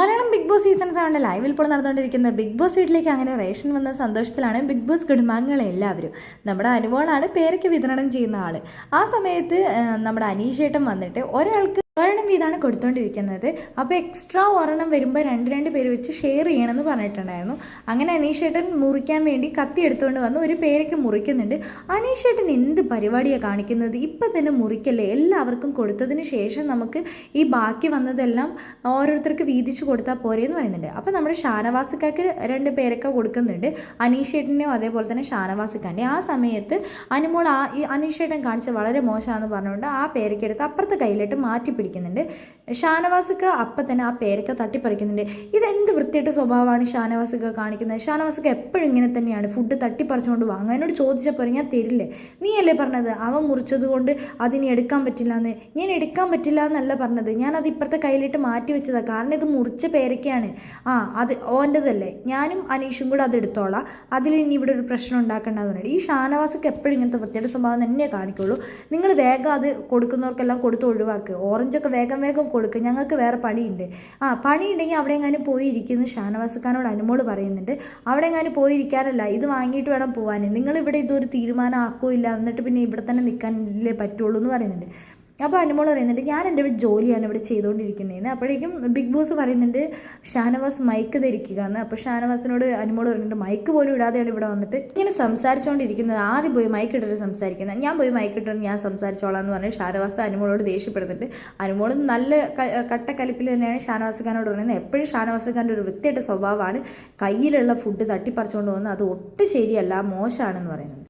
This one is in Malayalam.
മലയാളം ബിഗ് ബോസ് സീസൺ സെവന്റെ ലൈവിൽ ഇപ്പോൾ നടന്നുകൊണ്ടിരിക്കുന്ന ബിഗ് ബോസ് വീട്ടിലേക്ക് അങ്ങനെ റേഷൻ വന്ന സന്തോഷത്തിലാണ് ബിഗ് ബോസ് കുടുംബാംഗങ്ങൾ എല്ലാവരും. നമ്മുടെ അനുഭവമാണ് പേരൊക്കെ വിതരണം ചെയ്യുന്ന ആൾ ആ സമയത്ത് നമ്മുടെ അനീഷേട്ടൻ വന്നിട്ട് ഒരാൾക്ക് ഒരെണ്ണം വീതമാണ് കൊടുത്തുകൊണ്ടിരിക്കുന്നത് അപ്പോൾ എക്സ്ട്രാ ഒരെണ്ണം വരുമ്പോൾ രണ്ട് രണ്ട് പേര് വെച്ച് ഷെയർ ചെയ്യണമെന്ന് പറഞ്ഞിട്ടുണ്ടായിരുന്നു. അങ്ങനെ അനീഷേട്ടൻ മുറിക്കാൻ വേണ്ടി കത്തി എടുത്തുകൊണ്ട് വന്ന് ഒരു പേരയ്ക്ക് മുറിക്കുന്നുണ്ട്. അനീഷേട്ടൻ എന്ത് പരിപാടിയാണ് കാണിക്കുന്നത്? ഇപ്പം തന്നെ മുറിക്കല്ലേ? എല്ലാവർക്കും കൊടുത്തതിന് ശേഷം നമുക്ക് ഈ ബാക്കി വന്നതെല്ലാം ഓരോരുത്തർക്ക് വീതിച്ചു കൊടുത്താൽ പോരെ എന്ന് പറയുന്നുണ്ട്. അപ്പോൾ നമ്മുടെ ഷാനവാസിക്കാർക്ക് രണ്ട് പേരൊക്കെ കൊടുക്കുന്നുണ്ട്. അനീഷേട്ടനെയും അതേപോലെ തന്നെ ഷാനവാസിക്കാന്റെ. ആ സമയത്ത് അനുമോൾ ആ ഈ അനീഷേട്ടൻ കാണിച്ച വളരെ മോശമാണെന്ന് പറഞ്ഞുകൊണ്ട് ആ പേരയ്ക്കെടുത്ത് അപ്പുറത്തെ കയ്യിലിട്ട് മാറ്റി പിടിക്കുന്നുണ്ട് ഷാനവാസക്ക് അപ്പം തന്നെ ആ പേരൊക്കെ തട്ടിപ്പറിക്കുന്നുണ്ട്. ഇതെന്ത് വൃത്തിയായിട്ട് സ്വഭാവമാണ് ഷാനവാസൊക്കെ കാണിക്കുന്നത്? ഷാനവാസൊക്കെ എപ്പോഴും ഇങ്ങനെ തന്നെയാണ്. ഫുഡ് തട്ടിപ്പറിച്ചുകൊണ്ട് വാങ്ങുക. എന്നോട് ചോദിച്ചപ്പോൾ ഞാൻ തരില്ലേ. നീയല്ലേ പറഞ്ഞത്? അവൻ മുറിച്ചത് കൊണ്ട് അതിന് എടുക്കാൻ പറ്റില്ല എന്ന്. ഞാൻ എടുക്കാൻ പറ്റില്ല എന്നല്ല പറഞ്ഞത്. ഞാൻ അത് ഇപ്പുറത്തെ കയ്യിലിട്ട് മാറ്റി വെച്ചതാണ് കാരണം ഇത് മുറിച്ച പേരൊക്കെയാണ്. ആ അത് ഓന്റെതല്ലേ. ഞാനും അനീഷും കൂടെ അത് എടുത്തോളാം. അതിൽ ഇനി ഇവിടെ ഒരു പ്രശ്നം ഉണ്ടാക്കേണ്ടതെന്ന് പറഞ്ഞിട്ട് ഈ ഷാനവാസൊക്കെ എപ്പോഴും ഇങ്ങനത്തെ വൃത്തിയുടെ സ്വഭാവം തന്നെ കാണിക്കുള്ളൂ. നിങ്ങൾ വേഗം അത് കൊടുക്കുന്നവർക്കെല്ലാം കൊടുത്ത് ഒഴിവാക്കുക ഓറഞ്ചൊക്കെ വേഗം വേഗം കൊടുക്കുക ഞങ്ങൾക്ക് വേറെ പണിയുണ്ട്. ആ പണിയുണ്ടെങ്കിൽ അവിടെ എങ്ങാനും പോയി ഇരിക്കുന്നു ഷാനവാസക്കാരോട് അനുമോൾ പറയുന്നുണ്ട് അവിടെ എങ്ങാനും പോയി ഇരിക്കാനല്ല ഇത് വാങ്ങിയിട്ട് വേണം പോകാൻ നിങ്ങൾ ഇവിടെ ഇതൊരു തീരുമാനം ആക്കുകയില്ല എന്നിട്ട് പിന്നെ ഇവിടെ തന്നെ നിൽക്കാനല്ലേ പറ്റുള്ളൂ എന്ന് പറയുന്നുണ്ട്. അപ്പോൾ അനുമോൾ പറയുന്നുണ്ട് ഞാൻ എന്റെ ഒരു ജോലിയാണ് ഇവിടെ ചെയ്തുകൊണ്ടിരിക്കുന്നതെന്ന്. അപ്പോഴേക്കും ബിഗ് ബോസ് പറയുന്നുണ്ട് ഷാനവാസ് മൈക്ക് ധരിക്കുക എന്ന് അപ്പോൾ ഷാനവാസിനോട് അനുമോൾ പറയുന്നുണ്ട് മൈക്ക് പോലും ഇടാതെയാണ് ഇവിടെ വന്നിട്ട് ഇങ്ങനെ സംസാരിച്ചുകൊണ്ടിരിക്കുന്നത്. ആദ്യം പോയി മൈക്ക് ഇട്ടിട്ട് സംസാരിക്കുന്നത്. ഞാൻ പോയി മൈക്ക് ഇട്ടിട്ട് ഞാൻ സംസാരിച്ചോളാം എന്ന് പറഞ്ഞ് ഷാനവാസ് അനുമോളോട് ദേഷ്യപ്പെടുന്നുണ്ട്. അനുമോളും നല്ല കട്ടക്കലിപ്പിൽ തന്നെയാണ് ഷാനവാസ് ഖാനോട് പറയുന്നത്. എപ്പോഴും ഷാനവാസ് ഖാന്റെ ഒരു വൃത്തിയായിട്ട സ്വഭാവമാണ്. കയ്യിലുള്ള ഫുഡ് തട്ടിപ്പറിച്ചുകൊണ്ട് പോകുന്നത്. അത് ഒട്ടും ശരിയല്ല മോശമാണെന്ന് പറയുന്നത്